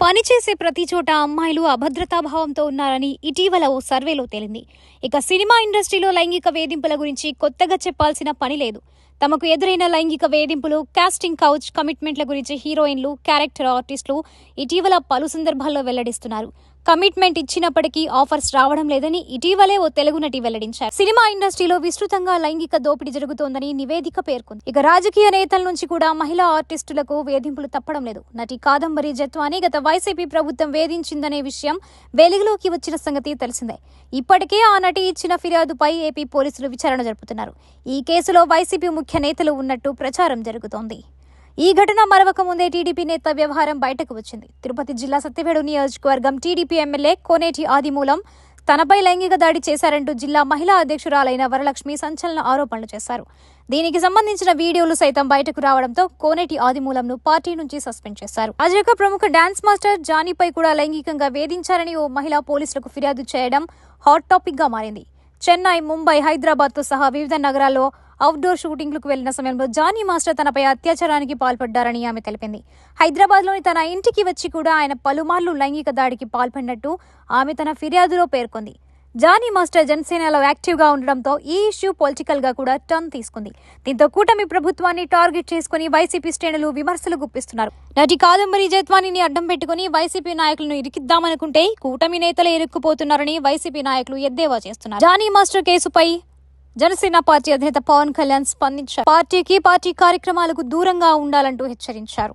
పనిచేసే ప్రతి చోట అమ్మాయిలు అభద్రతాభావంతో ఉన్నారని ఇటీవల ఓ సర్వేలో తేలింది. ఇక సినిమా ఇండస్ట్రీలో లైంగిక వేధింపుల గురించి కొత్తగా చెప్పాల్సిన పని లేదు. తమకు ఎదురైన లైంగిక వేధింపులు కాస్టింగ్ కౌచ్ కమిట్మెంట్ల గురించి హీరోయిన్లు క్యారెక్టర్ ఆర్టిస్టులు ఇటీవల పలు సందర్భాల్లో వెల్లడిస్తున్నారు. కమిట్మెంట్ ఇచ్చినప్పటికీ ఆఫర్స్ రావడం లేదని ఇటీవలే ఓ తెలుగు నటి వెల్లడించారు. సినిమా ఇండస్ట్రీలో విస్తృతంగా లైంగిక దోపిడీ జరుగుతోందని నివేదిక పేర్కొంది. ఇక రాజకీయ నేతల నుంచి కూడా మహిళా ఆర్టిస్టులకు వేధింపులు తప్పడం లేదు. నటి కాదంబరి జత్వాని గత వైసీపీ ప్రభుత్వం వేధించిందనే విషయం వెలుగులోకి వచ్చిన సంగతి తెలిసిందే. ఇప్పటికే ఆ నటి ఇచ్చిన ఫిర్యాదుపై ఏపీ పోలీసులు విచారణ జరుపుతున్నారు. ఈ కేసులో వైసీపీ ముఖ్య నేతలు ఉన్నట్టు ప్రచారం జరుగుతోంది. ఈ ఘటన మరవక ముందే టీడీపీ నేత వ్యవహారం బయటకు వచ్చింది. తిరుపతి జిల్లా సత్యవేడు నియోజకవర్గం టీడీపీ ఎమ్మెల్యే కోనేటి ఆదిమూలం తనపై లైంగిక దాడి చేశారంటూ జిల్లా మహిళా అధ్యక్షురాలైన వరలక్ష్మి సంచలన ఆరోపణలు చేశారు. దీనికి సంబంధించిన వీడియోలు సైతం బయటకు రావడంతో కోనేటి ఆదిమూలంను పార్టీ నుంచి సస్పెండ్ చేశారు. తాజాగా ప్రముఖ డాన్స్ మాస్టర్ జానీపై కూడా లైంగికంగా వేధించారని ఓ మహిళా పోలీసులకు ఫిర్యాదు చేయడం హాట్ టాపిక్గా మారింది. చెన్నై ముంబై హైదరాబాద్తో సహా వివిధ నగరాల్లో అవుట్డోర్ షూటింగ్లకు వెళ్ళిన సమయంలో జానీ మాస్టర్ తనపై అత్యాచారానికి పాల్పడ్డారని ఆమె తెలిపింది. హైదరాబాద్లోని తన ఇంటికి వచ్చి కూడా ఆయన పలుమార్లు లైంగిక దాడికి పాల్పడినట్టు ఆమె తన ఫిర్యాదులో పేర్కొంది. జానీ మాస్టర్ జనసేనలో యాక్టివ్గా ఉండడంతో ఈ ఇష్యూ పొలిటికల్గా కూడా టర్న్ తీసుకుంది. దీంతో కూటమి ప్రభుత్వాన్ని టార్గెట్ చేసుకుని వైసీపీ శ్రేణులు విమర్శలు గుప్పిస్తున్నారు. నటి కాదంబరి జత్వానిని అడ్డం పెట్టుకుని వైసీపీ నాయకులను ఇరికిద్దామనుకుంటే కూటమి నేతలే ఇరుక్కుపోతున్నారని వైసీపీ నాయకులు ఎద్దేవా చేస్తున్నారు. జానీ మాస్టర్ కేసుపై జనసేన పార్టీ అధినేత పవన్ కళ్యాణ్ స్పందించారు. పార్టీకి పార్టీ కార్యక్రమాలకు దూరంగా ఉండాలంటూ హెచ్చరించారు.